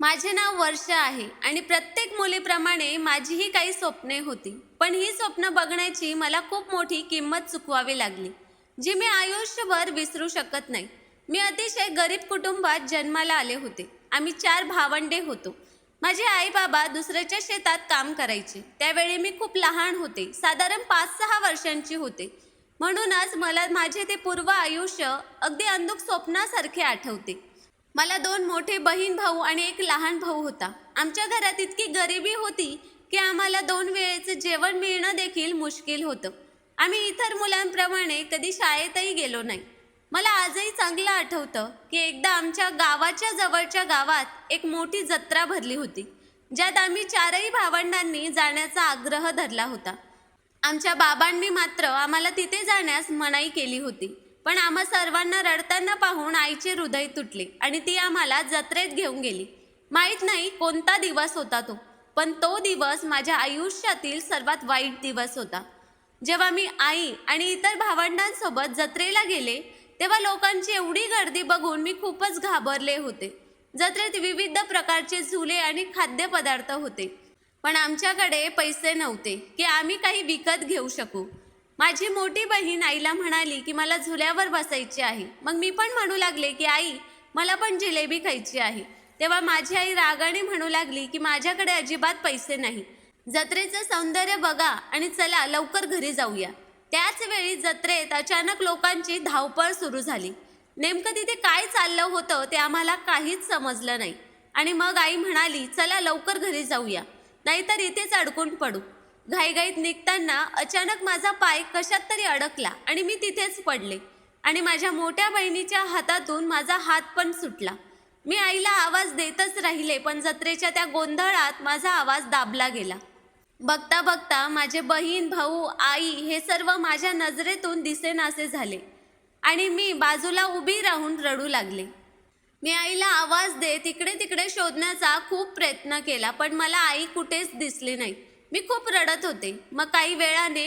माझे नाव वर्षा आहे आणि प्रत्येक मुलीप्रमाणे माझीही काही स्वप्ने होती. पण ही स्वप्न बघण्याची मला खूप मोठी किंमत चुकवावी लागली जी मी आयुष्यभर विसरू शकत नाही. मी अतिशय गरीब कुटुंबात जन्माला आले होते. आम्ही चार भावंडे होतो. माझे आई बाबा दुसऱ्याच्या शेतात काम करायचे. त्यावेळी मी खूप लहान होते. साधारण पाच सहा वर्षांची होते. म्हणूनच मला माझे ते पूर्व आयुष्य अगदी अंधुक स्वप्नासारखे आठवते. मला दोन मोठे बहीण भाऊ आणि एक लहान भाऊ होता. आमच्या घरात इतकी गरिबी होती की आम्हाला दोन वेळेचं जेवण मिळणं देखील मुश्किल होतं. आम्ही इतर मुलांप्रमाणे कधी शाळेतही गेलो नाही. मला आजही चांगलं आठवतं की एकदा आमच्या गावाच्या जवळच्या गावात एक मोठी जत्रा भरली होती ज्यात आम्ही चारही भावंडांनी जाण्याचा आग्रह धरला होता. आमच्या बाबांनी मात्र आम्हाला तिथे जाण्यास मनाई केली होती. पण आम्हा सर्वांना रडताना पाहून आईचे हृदय तुटले आणि ती आम्हाला जत्रेत घेऊन गेली. माहीत नाही कोणता दिवस होता तो पण तो दिवस माझ्या आयुष्यातील सर्वात वाईट दिवस होता. जेव्हा मी आई आणि इतर भावंडांसोबत जत्रेला गेले तेव्हा लोकांची एवढी गर्दी बघून मी खूपच घाबरले होते. जत्रेत विविध प्रकारचे झुले आणि खाद्यपदार्थ होते. पण आमच्याकडे पैसे नव्हते की आम्ही काही विकत घेऊ शकू. माझी मोठी बहीण आईला म्हणाली की मला झुल्यावर बसायची आहे. मग मी पण म्हणू लागले की आई मला पण जिलेबी खायची आहे. तेव्हा माझी आई रागाने म्हणू लागली की माझ्याकडे अजिबात पैसे नाही. जत्रेचं सौंदर्य बघा आणि चला लवकर घरी जाऊया. त्याच वेळी जत्रेत अचानक लोकांची धावपळ सुरू झाली. नेमकं तिथे काय चाललं होतं ते आम्हाला काहीच समजलं नाही. आणि मग आई म्हणाली चला लवकर घरी जाऊया. नाहीतर इथेच अडकून पडू. घाईघाईत निघताना अचानक माझा पाय कशात तरी अडकला आणि मी तिथेच पडले. आणि माझ्या मोठ्या बहिणीच्या हातातून माझा हात पण सुटला. मी आईला आवाज देतच राहिले पण जत्रेच्या त्या गोंधळात माझा आवाज दाबला गेला. बघता बघता माझे बहीण भाऊ आई हे सर्व माझ्या नजरेतून दिसेनासे झाले आणि मी बाजूला उभी राहून रडू लागले. मी आईला आवाज देत इकडे तिकडे शोधण्याचा खूप प्रयत्न केला पण मला आई कुठेच दिसली नाही. मी खूप रडत होते. मग काही वेळाने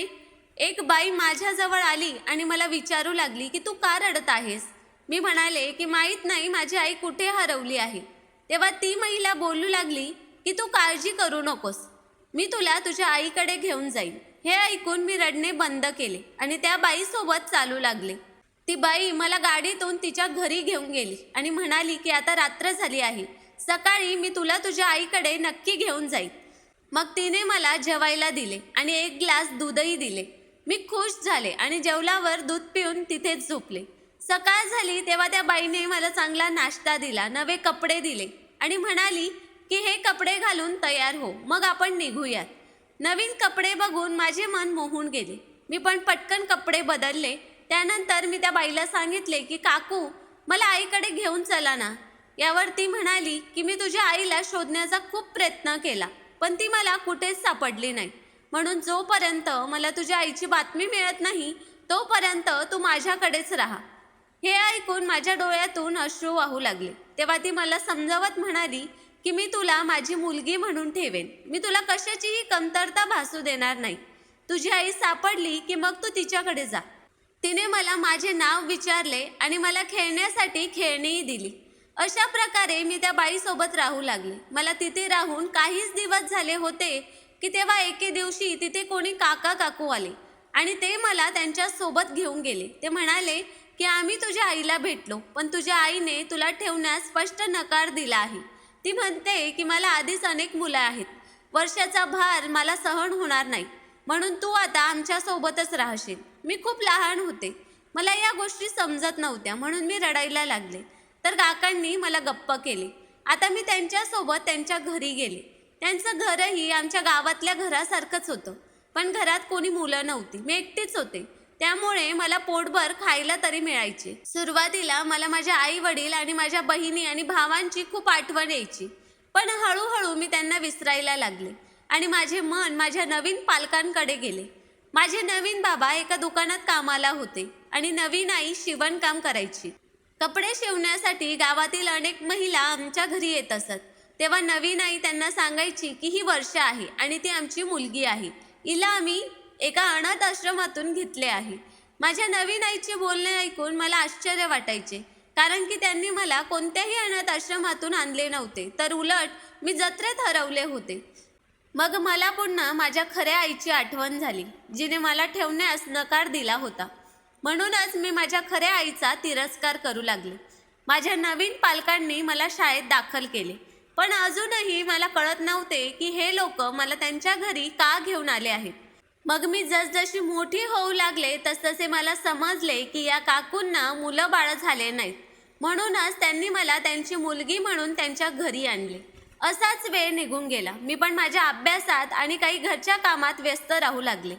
एक बाई माझ्याजवळ आली आणि मला विचारू लागली की तू का रडत आहेस? मी म्हणाले की माहीत नाही माझी आई कुठे हरवली आहे. तेव्हा ती महिला बोलू लागली की तू काळजी करू नकोस. मी तुला तुझ्या आईकडे घेऊन जाईन. हे ऐकून मी रडणे बंद केले आणि त्या बाईसोबत चालू लागले. ती बाई मला गाडीतून तिच्या घरी घेऊन गेली आणि म्हणाली की आता रात्र झाली आहे. सकाळी मी तुला तुझ्या आईकडे नक्की घेऊन जाईन. मग तिने मला जेवायला दिले आणि एक ग्लास दूधही दिले. मी खुश झाले आणि जेवल्यावर दूध पिऊन तिथेच झोपले. सकाळ झाली तेव्हा त्या बाईने मला चांगला नाश्ता दिला नवे कपडे दिले आणि म्हणाली की हे कपडे घालून तयार हो मग आपण निघूयात. नवीन कपडे बघून माझे मन मोहून गेले. मी पण पटकन कपडे बदलले. त्यानंतर मी त्या बाईला सांगितले की काकू मला आईकडे घेऊन चला ना. यावर ती म्हणाली की मी तुझ्या आईला शोधण्याचा खूप प्रयत्न केला. पण ती मला कुठेच सापडली नाही. म्हणून जोपर्यंत मला तुझ्या आईची बातमी मिळत नाही तोपर्यंत तू माझ्याकडेच राहा. हे ऐकून माझ्या डोळ्यातून अश्रू वाहू लागले. तेव्हा ती मला समजावत म्हणाली की मी तुला माझी मुलगी म्हणून ठेवेन. मी तुला कशाचीही कमतरता भासू देणार नाही. तुझी आई सापडली की मग तू तिच्याकडे जा. तिने मला माझे नाव विचारले आणि मला खेळण्यासाठी खेळणीही दिली. अशा प्रकारे मी त्या बाईसोबत राहू लागले. मला तिथे राहून काहीच दिवस झाले होते की तेव्हा एके दिवशी तिथे कोणी काका काकू आले आणि ते मला त्यांच्यासोबत घेऊन गेले. ते म्हणाले की आम्ही तुझ्या आईला भेटलो पण तुझ्या आईने तुला ठेवण्यास स्पष्ट नकार दिला आहे. ती म्हणते की मला आधीच अनेक मुलं आहेत. वर्षाचा भार मला सहन होणार नाही. म्हणून तू आता आमच्यासोबतच राहशील. मी खूप लहान होते. मला या गोष्टी समजत नव्हत्या म्हणून मी रडायला लागले. तर काकांनी मला गप्प केले. आता मी त्यांच्यासोबत त्यांच्या घरी गेले. त्यांचं घरही आमच्या गावातल्या घरासारखंच होतं. पण घरात कोणी मुलं नव्हती. मी एकटीच होते. त्यामुळे मला पोटभर खायला तरी मिळायचे. सुरुवातीला मला माझ्या आई वडील आणि माझ्या बहिणी आणि भावांची खूप आठवण यायची. पण हळूहळू मी त्यांना विसरायला लागले आणि माझे मन माझ्या नवीन पालकांकडे गेले. माझे नवीन बाबा एका दुकानात कामाला होते आणि नवीन आई शिवणकाम करायची. कपडे शिवण्यासाठी गावातील अनेक महिला आमच्या घरी येत असत. तेव्हा नवीन आई त्यांना सांगायची की ही वर्ष आहे आणि ती आमची मुलगी आहे. हिला आम्ही एका अनाथ आश्रमातून घेतले आहे. माझ्या नवीन आईचे बोलणे ऐकून मला आश्चर्य वाटायचे. कारण की त्यांनी मला कोणत्याही अनाथ आश्रमातून आणले नव्हते तर उलट मी जत्रेत हरवले होते. मग मला पुन्हा माझ्या खऱ्या आईची आठवण झाली जिने मला ठेवण्यास नकार दिला होता. म्हणूनच मी माझ्या खऱ्या आईचा तिरस्कार करू लागले. माझ्या नवीन पालकांनी मला शाळेत दाखल केले. पण अजूनही मला कळत नव्हते की हे लोक मला त्यांच्या घरी का घेऊन आले आहेत. मग मी जसजशी मोठी होऊ लागले तसतसे मला समजले की या काकूंना मुलं बाळं झाले नाहीत. म्हणूनच त्यांनी मला त्यांची मुलगी म्हणून त्यांच्या घरी आणले. असाच वेळ निघून गेला. मी पण माझ्या अभ्यासात आणि काही घरच्या कामात व्यस्त राहू लागले.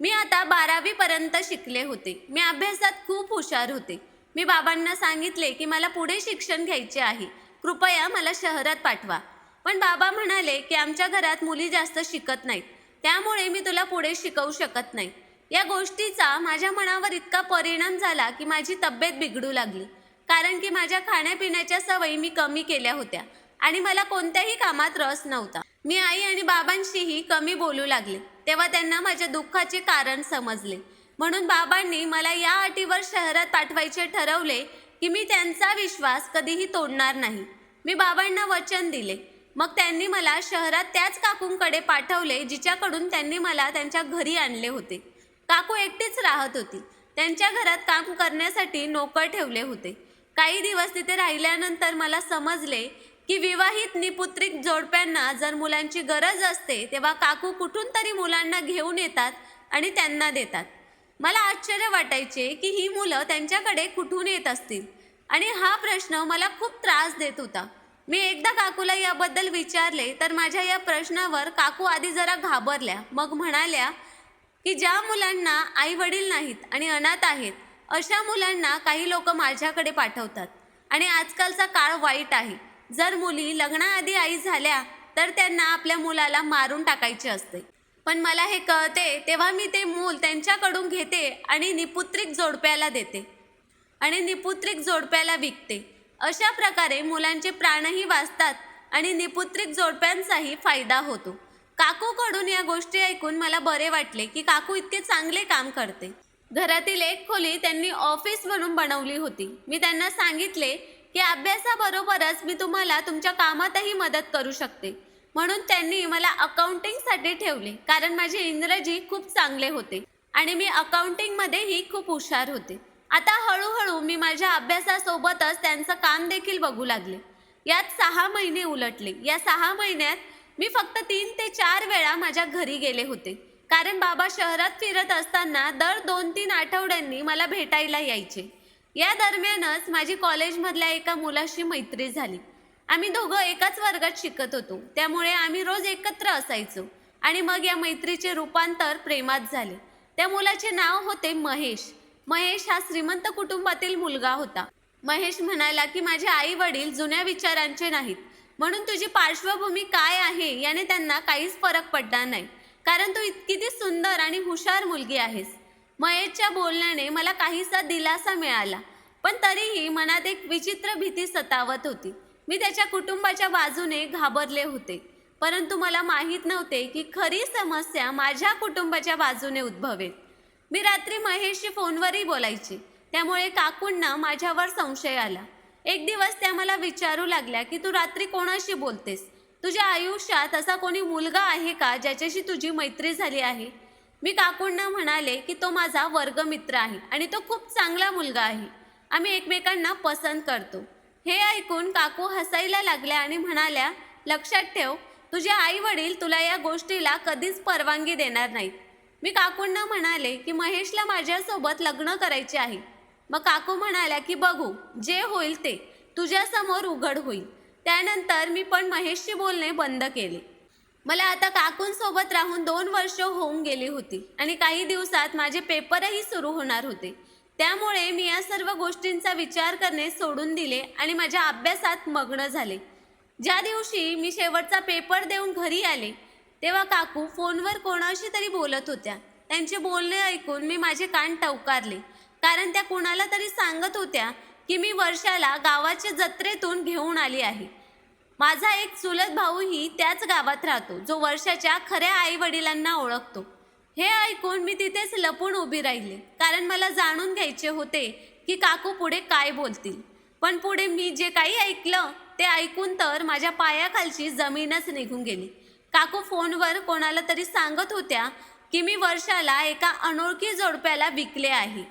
मी आता बारावीपर्यंत शिकले होते. मी अभ्यासात खूप हुशार होते. मी बाबांना सांगितले की मला पुढे शिक्षण घ्यायचे आहे. कृपया मला शहरात पाठवा. पण बाबा म्हणाले की आमच्या घरात मुली जास्त शिकत नाहीत. त्यामुळे मी तुला पुढे शिकवू शकत नाही. या गोष्टीचा माझ्या मनावर इतका परिणाम झाला की माझी तब्येत बिघडू लागली. कारण की माझ्या खाण्यापिण्याच्या सवयी मी कमी केल्या होत्या आणि मला कोणत्याही कामात रस नव्हता. मी आई आणि बाबांशीही कमी बोलू लागले. तेव्हा त्यांना माझ्या दुःखाचे कारण समजले. म्हणून बाबांनी मला या अटीवर शहरात पाठवायचे ठरवले की मी त्यांचा विश्वास कधीही तोडणार नाही. मी बाबांना वचन दिले. मग त्यांनी मला शहरात त्याच काकूंकडे पाठवले जिच्याकडून त्यांनी मला त्यांच्या घरी आणले होते. काकू एकटीच राहत होती. त्यांच्या घरात काम करण्यासाठी नोकर ठेवले होते. काही दिवस तिथे राहिल्यानंतर मला समजले की विवाहित निपुत्रिक जोडप्यांना जर मुलांची गरज असते तेव्हा काकू कुठून तरी मुलांना घेऊन येतात आणि त्यांना देतात. मला आश्चर्य वाटायचे की ही मुलं त्यांच्याकडे कुठून येत असतील? आणि हा प्रश्न मला खूप त्रास देत होता. मी एकदा काकूला याबद्दल विचारले तर माझ्या या प्रश्नावर काकू आधी जरा घाबरल्या. मग म्हणाल्या की ज्या मुलांना आई वडील नाहीत आणि अनाथ आहेत अशा मुलांना काही लोक माझ्याकडे पाठवतात. आणि आजकालचा काळ वाईट आहे. जर मुली लग्नाआधी आई झाल्या तर त्यांना आपल्या मुलाला मारून टाकायचे असते. पण मला हे कळते तेव्हा मी ते मूल त्यांच्याकडून घेते आणि निपुत्रिक जोडप्याला देते. आणि निपुत्रिक जोडप्याला विकते. अशा प्रकारे मुलांचे प्राणही वाचतात आणि निपुत्रिक जोडप्यांचाही फायदा होतो. काकूकडून या गोष्टी ऐकून मला बरे वाटले की काकू इतके चांगले काम करते. घरातील एक खोली त्यांनी ऑफिस म्हणून बनवली होती. मी त्यांना सांगितले की अभ्यासाबरोबरच मी तुम्हाला तुमच्या कामातही मदत करू शकते. म्हणून त्यांनी मला अकाउंटिंगसाठी ठेवले कारण माझे इंग्रजी खूप चांगले होते आणि मी अकाउंटिंगमध्येही खूप हुशार होते. आता हळूहळू मी माझ्या अभ्यासासोबतच त्यांचं काम देखील बघू लागले. यात सहा महिने उलटले. या सहा महिन्यात मी फक्त तीन ते चार वेळा माझ्या घरी गेले होते. कारण बाबा शहरात फिरत असताना दर दोन तीन आठवड्यांनी मला भेटायला यायचे. या दरम्यानच माझी कॉलेजमधल्या एका मुलाशी मैत्री झाली. आम्ही दोघं एकाच वर्गात शिकत होतो. त्यामुळे आम्ही रोज एकत्र असायचो. आणि मग या मैत्रीचे रूपांतर प्रेमात झाले. त्या मुलाचे नाव होते महेश. महेश हा श्रीमंत कुटुंबातील मुलगा होता. महेश म्हणाला की माझे आई वडील जुन्या विचारांचे नाहीत. म्हणून तुझी पार्श्वभूमी काय आहे याने त्यांना काहीच फरक पडणार नाही. कारण तू इतकी ती सुंदर आणि हुशार मुलगी आहेस. महेशच्या बोलण्याने मला काहीसा दिलासा मिळाला. पण तरीही मनात एक विचित्र भीती सतावत होती. मी त्याच्या कुटुंबाच्या बाजूने घाबरले होते. परंतु मला माहीत नव्हते की खरी समस्या माझ्या कुटुंबाच्या बाजूने उद्भवेल. मी रात्री महेशशी फोनवरही बोलायची. त्यामुळे काकूंना माझ्यावर संशय आला. एक दिवस त्या मला विचारू लागल्या की तू रात्री कोणाशी बोलतेस? तुझ्या आयुष्यात असा कोणी मुलगा आहे का ज्याच्याशी तुझी मैत्री झाली आहे? मी काकूंना म्हणाले की तो माझा वर्गमित्र आहे आणि तो खूप चांगला मुलगा आहे. आम्ही एकमेकांना पसंत करतो. हे ऐकून काकू हसायला लागल्या आणि म्हणाल्या लक्षात ठेव तुझे आई वडील तुला या गोष्टीला कधीच परवानगी देणार नाहीत. मी काकूंना म्हणाले की महेशला माझ्यासोबत लग्न करायचे आहे. मग काकू म्हणाल्या की बघू जे होईल ते तुझ्यासमोर उघड होईल. त्यानंतर मी पण महेशशी बोलणे बंद केले. मला आता काकूंसोबत राहून दोन वर्ष होऊन गेली होती आणि काही दिवसात माझे पेपरही सुरू होणार होते. त्यामुळे मी या सर्व गोष्टींचा विचार करणे सोडून दिले आणि माझ्या अभ्यासात मग्न झाले. ज्या दिवशी मी शेवटचा पेपर देऊन घरी आले तेव्हा काकू फोनवर कोणाशी तरी बोलत होत्या. त्यांचे बोलणे ऐकून मी माझे कान टवकारले कारण त्या कोणाला तरी सांगत होत्या की मी वर्षाला गावाच्या जत्रेतून घेऊन आली आहे. माझा एक चुलत भाऊही त्याच गावात राहतो जो वर्षाच्या खऱ्या आई वडिलांना ओळखतो. हे ऐकून मी तिथेच लपून उभी राहिले कारण मला जाणून घ्यायचे होते की काकू पुढे काय बोलतील. पण पुढे मी जे काही ऐकलं ते ऐकून तर माझ्या पायाखालची जमीनच निघून गेली. काकू फोनवर कोणाला तरी सांगत होत्या की मी वर्षाला एका अनोळखी जोडप्याला विकले आहे.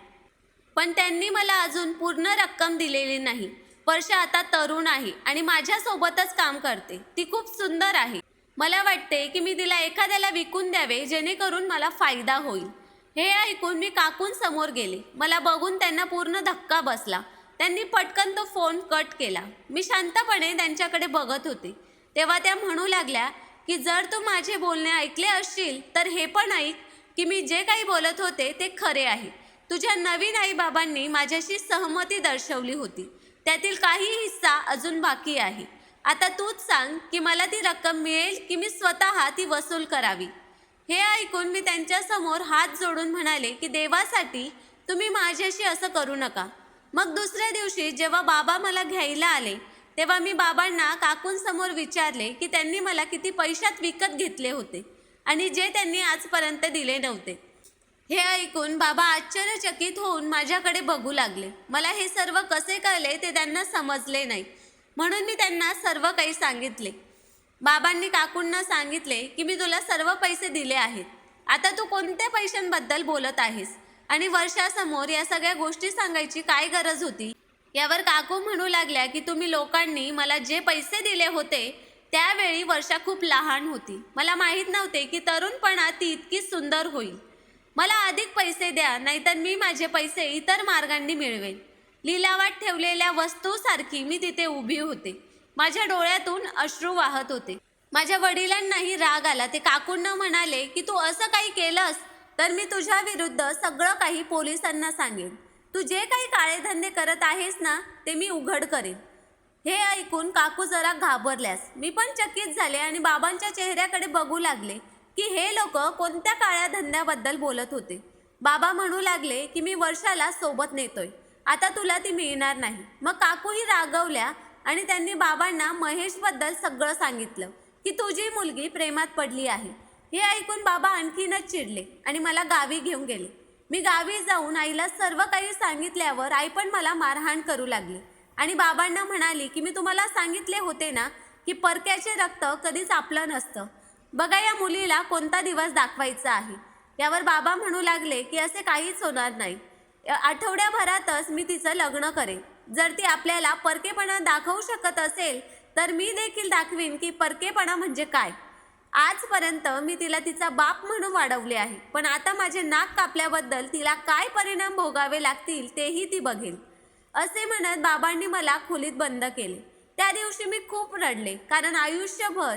पण त्यांनी मला अजून पूर्ण रक्कम दिलेली नाही. वर्ष आता तरुण आहे आणि माझ्यासोबतच काम करते. ती खूप सुंदर आहे. मला वाटते की मी तिला एखाद्याला विकून द्यावे जेणेकरून मला फायदा होईल. हे ऐकून मी काकून समोर गेले. मला बघून त्यांना पूर्ण धक्का बसला. त्यांनी पटकन तो फोन कट केला. मी शांतपणे त्यांच्याकडे बघत होते. तेव्हा त्या म्हणू लागल्या की जर तू माझे बोलणे ऐकले असशील तर हे पण ऐक की मी जे काही बोलत होते ते खरे आहे. तुझ्या नवीन आईबाबांनी माझ्याशी सहमती दर्शवली होती. त्यातील काही हिस्सा अजून बाकी आहे. आता तूच सांग की मला ती रक्कम मिळेल की मी स्वतः ती वसूल करावी? हे ऐकून मी त्यांच्यासमोर हात जोडून म्हणाले की देवासाठी तुम्ही माझ्याशी असं करू नका. मग दुसऱ्या दिवशी जेव्हा बाबा मला घ्यायला आले तेव्हा मी बाबांना काकूंसमोर विचारले की त्यांनी मला किती पैशात विकत घेतले होते आणि जे त्यांनी आजपर्यंत दिले नव्हते. हे ऐकून बाबा आश्चर्यचकित होऊन माझ्याकडे बघू लागले. मला हे सर्व कसे कळले ते त्यांना समजले नाही. म्हणून मी त्यांना सर्व काही सांगितले. बाबांनी काकूंना सांगितले की मी तुला सर्व पैसे दिले आहेत. आता तू कोणत्या पैशांबद्दल बोलत आहेस? आणि वर्षासमोर या सगळ्या गोष्टी सांगायची काय गरज होती? यावर काकू म्हणू लागल्या की तुम्ही लोकांनी मला जे पैसे दिले होते त्यावेळी वर्षा खूप लहान होती. मला माहीत नव्हते की तरुणपणा ती इतकी सुंदर होईल. मला अधिक पैसे द्या नाहीतर मी माझे पैसे इतर मार्गांनी मिळवेन लिलावात ठेवलेल्या वस्तूसारखी मी तिथे उभी होते. माझ्या डोळ्यातून अश्रू वाहत होते. माझ्या वडिलांनाही राग आला. ते काकूंना म्हणाले की तू असं काही केलंस? तर मी तुझ्या विरुद्ध सगळं काही पोलिसांना सांगेन. तू जे काही काळे धंदे करत आहेस ना ते मी उघड करेन. हे ऐकून काकू जरा घाबरल्यास. मी पण चकित झाले आणि बाबांच्या चेहऱ्याकडे बघू लागले. की हे लोक कोणत्या काळ्या धंद्याबद्दल बोलत होते? बाबा म्हणू लागले की मी वर्षाला सोबत नेतोय. आता तुला ती मिळणार नाही. मग काकूही रागवल्या आणि त्यांनी बाबांना महेशबद्दल सगळं सांगितलं की तुझी मुलगी प्रेमात पडली आहे. हे ऐकून बाबा आणखीनच चिडले आणि मला गावी घेऊन गेले. मी गावी जाऊन आईला सर्व काही सांगितल्यावर आई पण मला मारहाण करू लागली. आणि बाबांना म्हणाली की मी तुम्हाला सांगितले होते ना की परक्याचे रक्त कधीच आपलं नसतं. बघा या मुलीला कोणता दिवस दाखवायचा आहे. यावर बाबा म्हणू लागले की असे काहीच होणार नाही. आठवड्याभरातच मी तिचं लग्न करेन. जर ती आपल्याला परकेपणा दाखवू शकत असेल तर मी देखील दाखवीन की परकेपणा म्हणजे काय. आजपर्यंत मी तिला तिचा बाप म्हणून वाढवले आहे पण आता माझे नाक कापल्याबद्दल तिला काय परिणाम भोगावे लागतील तेही ती बघेल. असे म्हणत बाबांनी मला खोलीत बंद केले. त्या दिवशी मी खूप रडले कारण आयुष्यभर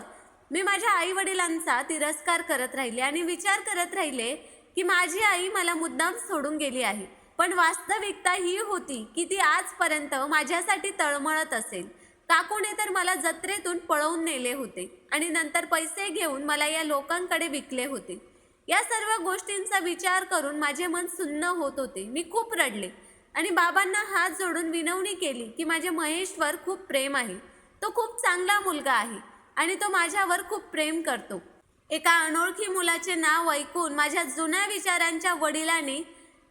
मी माझ्या आई वडिलांचा तिरस्कार करत राहिले आणि विचार करत राहिले की माझी आई मला मुद्दाम सोडून गेली आहे. पण वास्तविकता ही होती की ती आजपर्यंत माझ्यासाठी तळमळत असेल. काकूने तर मला जत्रेतून पळवून नेले होते आणि नंतर पैसे घेऊन मला या लोकांकडे विकले होते. या सर्व गोष्टींचा विचार करून माझे मन सुन्न होत होते. मी खूप रडले आणि बाबांना हात जोडून विनवणी केली की माझ्या महेशवर खूप प्रेम आहे. तो खूप चांगला मुलगा आहे. आणि तो माझ्यावर खूप प्रेम करतो. एका अनोळखी मुलाचे नाव ऐकून माझ्या जुन्या विचारांच्या वडिलांनी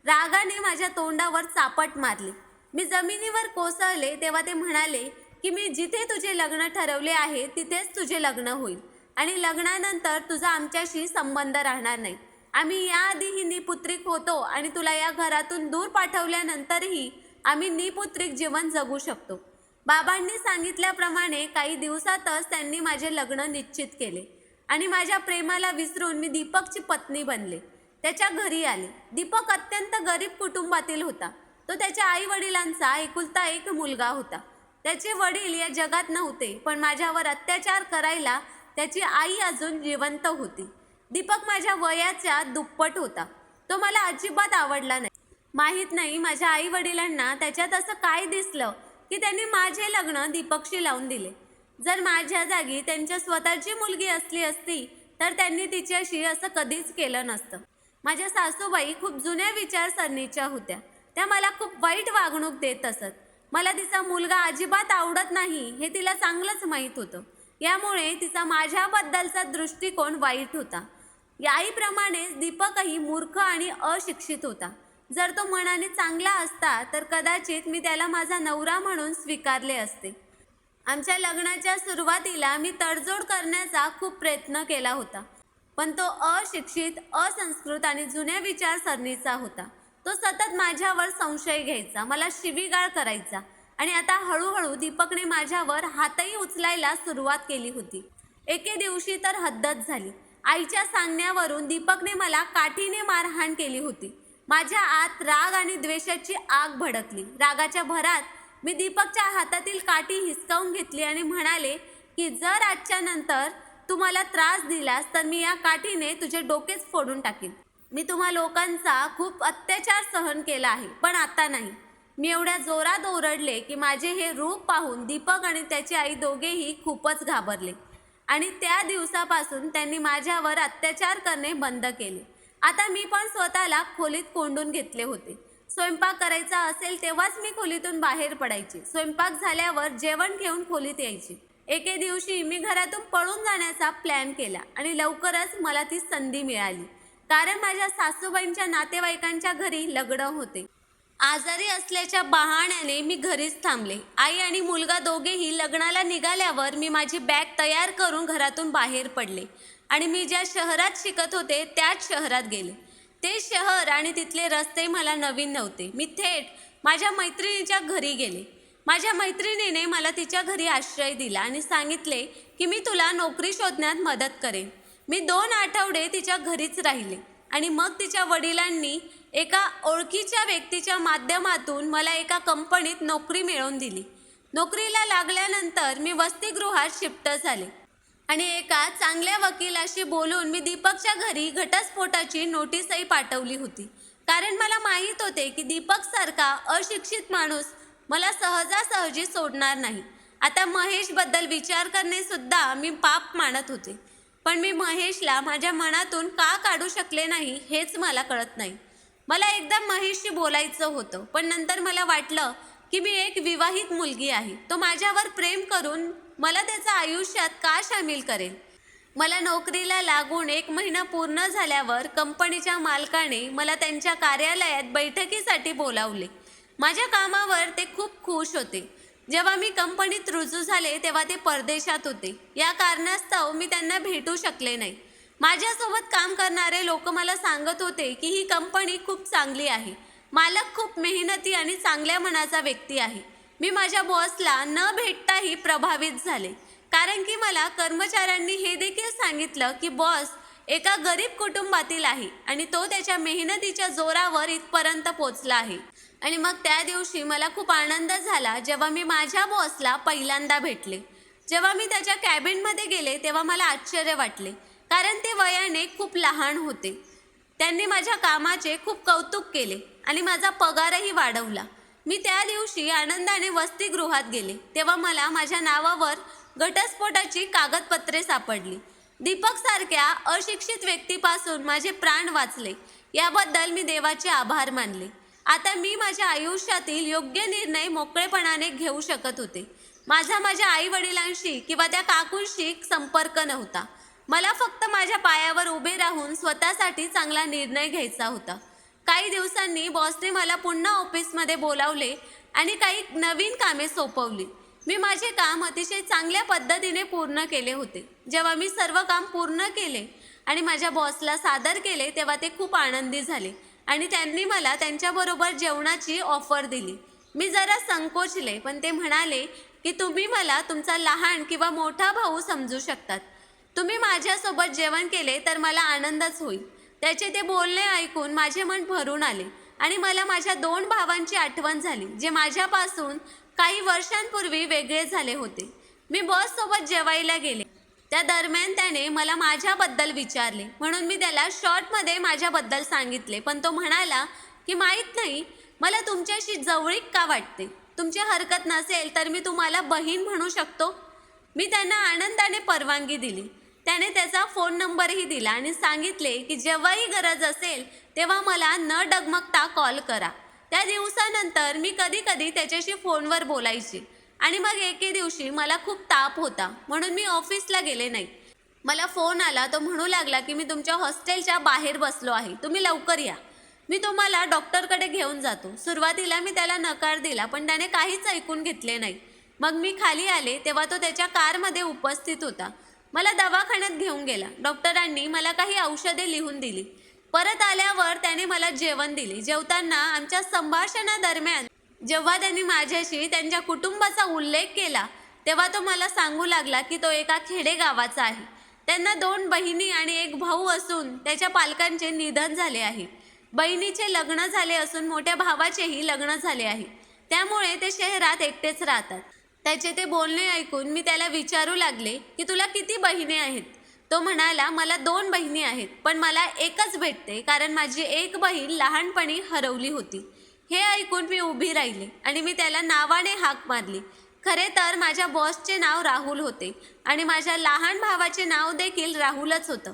रागाने माझ्या तोंडावर चापट मारली. मी जमिनीवर कोसळले तेव्हा ते म्हणाले की मी जिथे तुझे लग्न ठरवले आहे तिथेच तुझे लग्न होईल. आणि लग्नानंतर तुझा आमच्याशी संबंध राहणार नाही. आम्ही याआधीही निपुत्रिक होतो आणि तुला या घरातून दूर पाठवल्यानंतरही आम्ही निपुत्रिक जीवन जगू शकतो. बाबांनी सांगितल्याप्रमाणे काही दिवसातच त्यांनी माझे लग्न निश्चित केले आणि माझ्या प्रेमाला विसरून मी दीपकची पत्नी बनले. त्याच्या घरी आले. दीपक अत्यंत गरीब कुटुंबातील होता. तो त्याच्या आई वडिलांचा एकुलता एक मुलगा होता. त्याचे वडील या जगात नव्हते पण माझ्यावर अत्याचार करायला त्याची आई अजून जिवंत होती. दीपक माझ्या वयाच्या दुप्पट होता. तो मला अजिबात आवडला नाही. माहीत नाही माझ्या आई वडिलांना त्याच्यात असं काय दिसलं की त्यांनी माझे लग्न दीपकशी लावून दिले. जर माझ्या जागी त्यांच्या स्वतःची मुलगी असली असती तर त्यांनी तिच्याशी असं कधीच केलं नसतं. माझ्या सासूबाई खूप जुन्या विचारसरणीच्या होत्या. त्या मला खूप वाईट वागणूक देत असत. मला तिचा मुलगा अजिबात आवडत नाही हे तिला चांगलंच माहीत होतं. यामुळे तिचा माझ्याबद्दलचा दृष्टिकोन वाईट होता. याईप्रमाणेच दीपकही मूर्ख आणि अशिक्षित होता. जर तो मनाने चांगला असता तर कदाचित मी त्याला माझा नवरा म्हणून स्वीकारले असते. आमच्या लग्नाच्या सुरुवातीला मी तडजोड करण्याचा खूप प्रयत्न केला होता. पण तो अशिक्षित असंस्कृत आणि जुन्या विचारसरणीचा होता. तो सतत माझ्यावर संशय घ्यायचा मला शिवीगाळ करायचा आणि आता हळूहळू दीपकने माझ्यावर हातही उचलायला सुरुवात केली होती. एके दिवशी तर हद्दच झाली. आईच्या सांगण्यावरून दीपकने मला काठीने मारहाण केली होती. माझ्या आत राग आणि द्वेषाची आग भडकली. रागाच्या भरात मी दीपकच्या हातातील काठी हिसकावून घेतली आणि म्हणाले की जर आजच्या नंतर तू मला त्रास दिलास तर मी या काठीने तुझे डोकेच फोडून टाकेन. मी तुम्हा लोकांचा खूप अत्याचार सहन केला आहे पण आता नाही. मी एवढ्या जोरात ओरडले की माझे हे रूप पाहून दीपक आणि त्याची आई दोघेही खूपच घाबरले आणि त्या दिवसापासून त्यांनी माझ्यावर अत्याचार करणे बंद केले. आता मी पण स्वतःला खोलीत कोंडून घेतले होते. स्वयंपाक करायचा असेल तेव्हाच मी खोलीतून बाहेर पडायची. स्वयंपाक झाल्यावर जेवण घेऊन खोलीत यायची. एके दिवशी मी घरातून पळून जाण्याचा प्लॅन केला आणि लवकरच मला ती संधी मिळाली. कारण माझ्या सासूबाईंच्या नातेवाईकांच्या घरी लग्न होते. आजारी असल्याच्या बहाण्याने मी घरीच थांबले. आई आणि मुलगा दोघेही लग्नाला निघाल्यावर मी माझी बॅग तयार करून घरातून बाहेर पडले. आणि मी ज्या शहरात शिकत होते त्याच शहरात गेले. ते शहर आणि तिथले रस्ते मला नवीन नव्हते. मी थेट माझ्या मैत्रिणीच्या घरी गेले. माझ्या मैत्रिणीने मला तिच्या घरी आश्रय दिला आणि सांगितले की मी तुला नोकरी शोधण्यात मदत करेन. मी दोन आठवडे तिच्या घरीच राहिले आणि मग तिच्या वडिलांनी एका ओळखीच्या व्यक्तीच्या माध्यमातून मला एका कंपनीत नोकरी मिळवून दिली. नोकरीला लागल्यानंतर मी वसतिगृहात शिफ्ट झाले. आणि एका चांगल्या वकिलाशी बोलून मी दीपकच्या घरी घटस्फोटाची नोटीसही पाठवली होती. कारण मला माहीत होते की दीपकसारखा अशिक्षित माणूस मला सहजासहजी सोडणार नाही. आता महेशबद्दल विचार करणे सुद्धा मी पाप मानत होते. पण मी महेशला माझ्या मनातून का काढू शकले नाही हेच मला कळत नाही. मला एकदा महेशशी बोलायचं होतं पण नंतर मला वाटलं की मी एक विवाहित मुलगी आहे. तो माझ्यावर प्रेम करून मला त्याचं आयुष्यात का सामील करेल? मला नोकरीला लागून एक महिना पूर्ण झाल्यावर कंपनीच्या मालकाने मला त्यांच्या कार्यालयात बैठकीसाठी बोलावले. माझ्या कामावर ते खूप खुश होते. जेव्हा मी कंपनीत रुजू झाले तेव्हा ते परदेशात होते. या कारणास्तव मी त्यांना भेटू शकले नाही. माझ्यासोबत काम करणारे लोक मला सांगत होते की ही कंपनी खूप चांगली आहे. मालक खूप मेहनती आणि चांगल्या मनाचा व्यक्ती आहे. मी माझ्या बॉसला न भेटताही प्रभावित झाले. कारण की मला कर्मचाऱ्यांनी हे देखील सांगितलं की बॉस एका गरीब कुटुंबातील आहे आणि तो त्याच्या मेहनतीच्या जोरावर इथपर्यंत पोचला आहे. आणि मग त्या दिवशी मला खूप आनंद झाला जेव्हा मी माझ्या बॉसला पहिल्यांदा भेटले. जेव्हा मी त्याच्या कॅबिनमध्ये गेले तेव्हा मला आश्चर्य वाटले कारण ते वयाने खूप लहान होते. त्यांनी माझ्या कामाचे खूप कौतुक केले आणि माझा पगारही वाढवला. मी त्या दिवशी आनंदाने वसतिगृहात गेले. तेव्हा मला माझ्या नावावर घटस्फोटाची कागदपत्रे सापडली. दीपकसारख्या अशिक्षित व्यक्तीपासून माझे प्राण वाचले. याबद्दल मी देवाचे आभार मानले. आता मी माझ्या आयुष्यातील योग्य निर्णय मोकळेपणाने घेऊ शकत होते. माझा माझ्या आई वडिलांशी किंवा त्या काकूंशी संपर्क नव्हता. मला फक्त माझ्या पायावर उभे राहून स्वतःसाठी चांगला निर्णय घ्यायचा होता. काही दिवसांनी बॉसने मला पुन्हा ऑफिसमध्ये बोलावले आणि काही नवीन कामे सोपवली. मी माझे काम अतिशय चांगल्या पद्धतीने पूर्ण केले होते. जेव्हा मी सर्व काम पूर्ण केले आणि माझ्या बॉसला सादर केले तेव्हा ते खूप आनंदी झाले आणि त्यांनी मला त्यांच्याबरोबर जेवणाची ऑफर दिली. मी जरा संकोचले पण ते म्हणाले की तुम्ही मला तुमचा लहान किंवा मोठा भाऊ समजू शकतात. तुम्ही माझ्यासोबत जेवण केले तर मला आनंदच होईल. त्याचे ते बोलणे ऐकून माझे मन भरून आले आणि मला माझ्या दोन भावांची आठवण झाली जे माझ्यापासून काही वर्षांपूर्वी वेगळे झाले होते. मी बॉससोबत जेवायला गेले. त्या दरम्यान त्याने मला माझ्याबद्दल विचारले. म्हणून मी त्याला शॉर्टमध्ये माझ्याबद्दल सांगितले. पण तो म्हणाला की माहीत नाही मला तुमच्याशी जवळीक का वाटते? तुमची हरकत नसेल तर मी तुम्हाला बहीण म्हणू शकतो? मी त्यांना आनंदाने परवानगी दिली. त्याने त्याचा फोन नंबरही दिला आणि सांगितले की जेव्हाही गरज असेल तेव्हा मला न डगमगता कॉल करा. त्या दिवसानंतर मी कधी कधी त्याच्याशी फोनवर बोलायचे आणि मग एके दिवशी मला खूप ताप होता म्हणून मी ऑफिसला गेले नाही. मला फोन आला तो म्हणू लागला की मी तुमच्या हॉस्टेलच्या बाहेर बसलो आहे तुम्ही लवकर या. मी तुम्हाला डॉक्टरकडे घेऊन जातो. सुरुवातीला मी त्याला नकार दिला पण त्याने काहीच ऐकून घेतले नाही. मग मी खाली आले तेव्हा तो त्याच्या कारमध्ये उपस्थित होता. मला दवाखान्यात घेऊन गेला. डॉक्टरांनी मला काही औषधे लिहून दिली. परत आल्यावर त्याने मला जेवण दिले. जेवताना आमच्या संभाषणादरम्यान जेव्हा त्यांनी माझ्याशी त्यांच्या कुटुंबाचा उल्लेख केला तेव्हा तो मला सांगू लागला की तो एका खेडेगावाचा आहे. त्यांना दोन बहिणी आणि एक भाऊ असून त्याच्या पालकांचे निधन झाले आहे. बहिणीचे लग्न झाले असून मोठ्या भावाचेही लग्न झाले आहे. त्यामुळे ते शहरात एकटेच राहतात. त्याचे ते बोलणे ऐकून मी त्याला विचारू लागले की तुला किती बहिणी आहेत? तो म्हणाला मला दोन बहिणी आहेत पण मला एकच भेटते कारण माझी एक बहीण लहानपणी हरवली होती. हे ऐकून मी उभी राहिले आणि मी त्याला नावाने हाक मारली. खरे तर माझ्या बॉसचे नाव राहुल होते आणि माझ्या लहान भावाचे नाव देखील राहुलच होतं.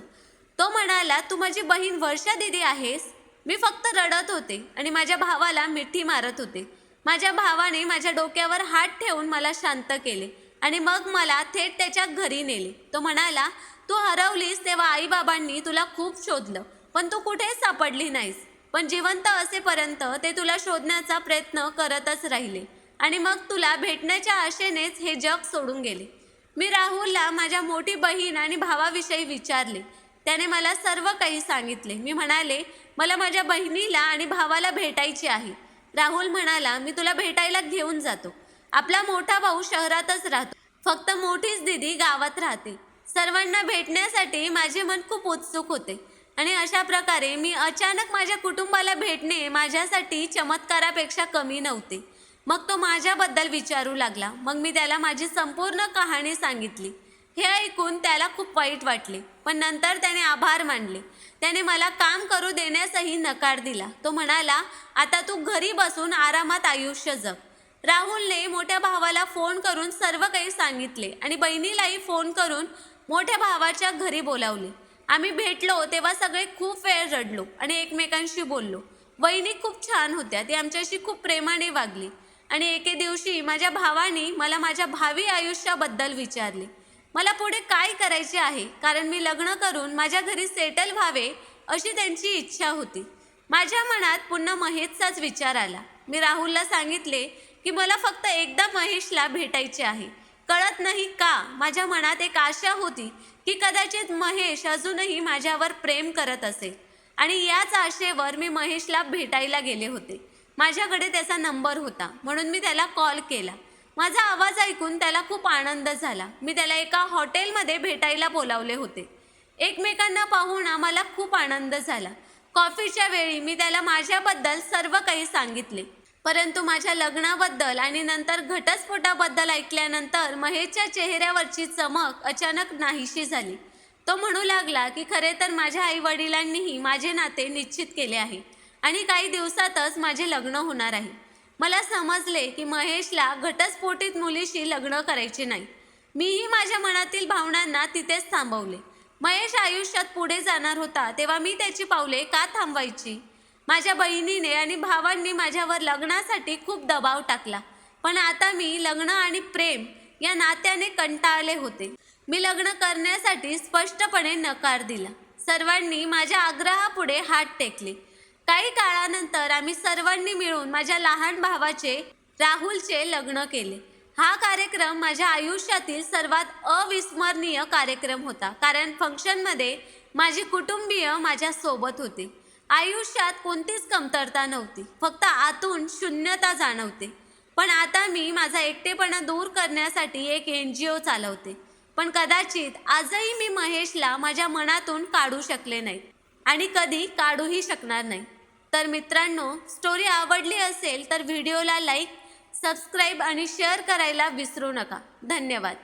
तो म्हणाला तू माझी बहीण वर्षा दिदी आहेस? मी फक्त रडत होते आणि माझ्या भावाला मिठी मारत होते. माझ्या भावाने माझ्या डोक्यावर हात ठेवून मला शांत केले आणि मग मला थेट त्याच्या घरी नेले. तो म्हणाला तू हरवलीस तेव्हा आईबाबांनी तुला खूप शोधलं पण तू कुठेच सापडली नाहीस. पण जिवंत असेपर्यंत ते तुला शोधण्याचा प्रयत्न करतच राहिले आणि मग तुला भेटण्याच्या आशेनेच हे जग सोडून गेले. मी राहुलला माझ्या मोठी बहीण आणि भावाविषयी विचारले. त्याने मला सर्व काही सांगितले. मी म्हणाले मला माझ्या बहिणीला आणि भावाला भेटायचे आहे. राहुल म्हणाला मी तुला भेटायला घेऊन जातो. आपला मोठा भाऊ शहरातच राहतो. फक्त मोठीच दिदी गावात राहते. सर्वांना भेटण्यासाठी माझे मन खूप उत्सुक होते. आणि अशा प्रकारे मी अचानक माझ्या कुटुंबाला भेटणे माझ्यासाठी चमत्कारापेक्षा कमी नव्हते. मग तो माझ्याबद्दल विचारू लागला. मग मी त्याला माझी संपूर्ण कहाणी सांगितली. हे ऐकून त्याला खूप वाईट वाटले. पण नंतर त्याने आभार मानले. त्याने मला काम करू देण्यासही नकार दिला. तो म्हणाला आता तू घरी बसून आरामात आयुष्य जग. राहुलने मोठ्या भावाला फोन करून सर्व काही सांगितले आणि बहिणीलाही फोन करून मोठ्या भावाच्या घरी बोलावले. आम्ही भेटलो तेव्हा सगळे खूप वेळ रडलो आणि एकमेकांशी बोललो. वहिनी खूप छान होत्या ती आमच्याशी खूप प्रेमाने वागली आणि एके दिवशी माझ्या भावाने मला माझ्या भावी आयुष्याबद्दल विचारले. मला पुढे काय करायचे आहे? कारण मी लग्न करून माझ्या घरी सेटल व्हावे अशी त्यांची इच्छा होती. माझ्या मनात पुन्हा महेशचाच विचार आला. मी राहुलला सांगितले की मला फक्त एकदा महेशला भेटायचे आहे. कळत नाही का? माझ्या मनात एक आशा होती की कदाचित महेश अजूनही माझ्यावर प्रेम करत असेल. आणि याच आशेवर मी महेशला भेटायला गेले होते. माझ्याकडे त्याचा नंबर होता. म्हणून मी त्याला कॉल केला. माझा आवाज ऐकून त्याला खूप आनंद झाला. मी त्याला एका हॉटेलमध्ये भेटायला बोलावले होते. एकमेकांना पाहून आम्हाला खूप आनंद झाला. कॉफीच्या वेळी मी त्याला माझ्याबद्दल सर्व काही सांगितले. परंतु माझ्या लग्नाबद्दल आणि नंतर घटस्फोटाबद्दल ऐकल्यानंतर महेशच्या चेहऱ्यावरची चमक अचानक नाहीशी झाली. तो म्हणू लागला की खरे तर माझ्या आईवडिलांनीही माझे नाते निश्चित केले आहे आणि काही दिवसातच माझे लग्न होणार आहे. मला समजले की महेशला घटस्फोटित मुलीशी लग्न करायचे नाही. मीही माझ्या मनातील भावनांना तिथेच थांबवले. महेश आयुष्यात पुढे जाणार होता तेव्हा मी त्याची पावले का थांबवायची? माझ्या बहिणीने आणि भावांनी माझ्यावर लग्नासाठी खूप दबाव टाकला. पण आता मी लग्न आणि प्रेम या नात्याने कंटाळले होते. मी लग्न करण्यासाठी स्पष्टपणे नकार दिला. सर्वांनी माझ्या आग्रहापुढे हात टेकले. काही काळानंतर आम्ही सर्वांनी मिळून माझ्या लहान भावाचे राहुलचे लग्न केले. हा कार्यक्रम माझ्या आयुष्यातील सर्वात अविस्मरणीय कार्यक्रम होता. कारण फंक्शनमध्ये माझे कुटुंबीय माझ्यासोबत होते. आयुष्यात कोणतीच कमतरता नव्हती. फक्त आतून शून्यता जाणवते. पण आता मी माझा एकटेपणा दूर करण्यासाठी एक एन जी ओ चालवते. पण कदाचित आजही मी महेशला माझ्या मनातून काढू शकले नाही आणि कधी काढूही शकणार नाही. तर मित्रांनो स्टोरी आवडली असेल तर व्हिडिओला लाईक सबस्क्राईब आणि शेअर करायला विसरू नका. धन्यवाद.